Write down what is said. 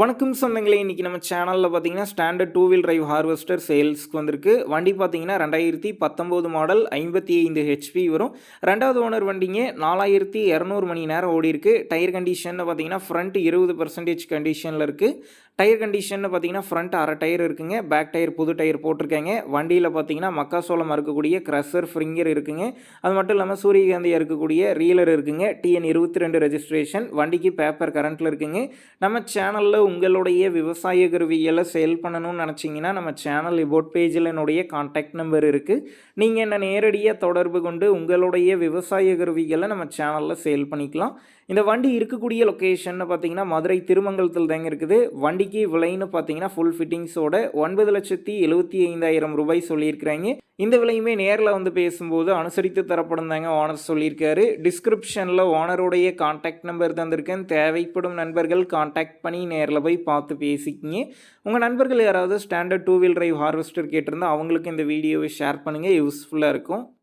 வணக்கம் சொந்தங்களே இன்றைக்கி நம்ம சேனலில் பார்த்தீங்கன்னா standard two wheel drive harvester சேல்ஸ்க்கு வந்திருக்கு. வண்டி பார்த்தீங்கன்னா ரெண்டாயிரத்தி பத்தொம்போது மாடல் ஐம்பத்தி ஐந்து ஹெச்பி வரும். ரெண்டாவது ஓனர் வண்டிங்க நாலாயிரத்தி இரநூறு மணி நேரம் ஓடி இருக்கு. டயர் கண்டிஷனில் பார்த்தீங்கன்னா ஃப்ரண்ட் இருபது பர்சன்டேஜ் கண்டிஷனில் இருக்குது டயர் கண்டிஷனில் பார்த்தீங்கன்னா ஃப்ரண்ட் அரை டயர் இருக்குங்க. பேக் டயர் புது டயர் போட்டிருக்காங்க. வண்டியில் பார்த்தீங்கன்னா மக்காசோளம் இருக்கக்கூடிய க்ரஷர் ஃப்ரிங்கர் இருக்குங்க. அது மட்டும் இல்லாமல் சூரியகாந்தியாக இருக்கக்கூடிய ரீலர் இருக்குங்க. டிஎன் இருபத்தி ரெண்டு ரெஜிஸ்ட்ரேஷன் வண்டிக்கு பேப்பர் கரண்ட்டில் இருக்குங்க. நம்ம சேனலில் உங்களுடைய விவசாய கருவிகளை சேல் பண்ணணும்னு நினச்சிங்கன்னா நம்ம சேனல் இபோட் பேஜில் என்னுடைய காண்டாக்ட் நம்பர் இருக்குது நீங்கள் என்ன நேரடியாக தொடர்பு கொண்டு உங்களுடைய விவசாய கருவிகளை நம்ம சேனலில் சேல் பண்ணிக்கலாம். இந்த வண்டி இருக்கக்கூடிய லொக்கேஷன் பார்த்தீங்கன்னா மதுரை திருமங்கலத்தில் தாங்க இருக்குது. வண்டிக்கு விலைன்னு பார்த்தீங்கன்னா ஃபுல் ஃபிட்டிங்ஸோட ஒன்பது லட்சத்தி எழுபத்தி ஐந்தாயிரம் ரூபாய் சொல்லியிருக்கிறாங்க. இந்த விலையுமே நேரில் வந்து பேசும்போது அனுசரித்து தரப்படும் தாங்க ஓனர் சொல்லியிருக்காரு. டிஸ்கிரிப்ஷனில் ஓனருடைய காண்டாக்ட் நம்பர் தந்திருக்கேன். தேவைப்படும் நண்பர்கள் காண்டாக்ட் பண்ணி நேரில் போய் பார்த்து பேசிக்கிங்க. உங்கள் நண்பர்கள் யாராவது standard two wheel drive harvester கேட்டிருந்தா அவங்களுக்கு இந்த வீடியோவை ஷேர் பண்ணுங்கள் யூஸ்ஃபுல்லாக இருக்கும்.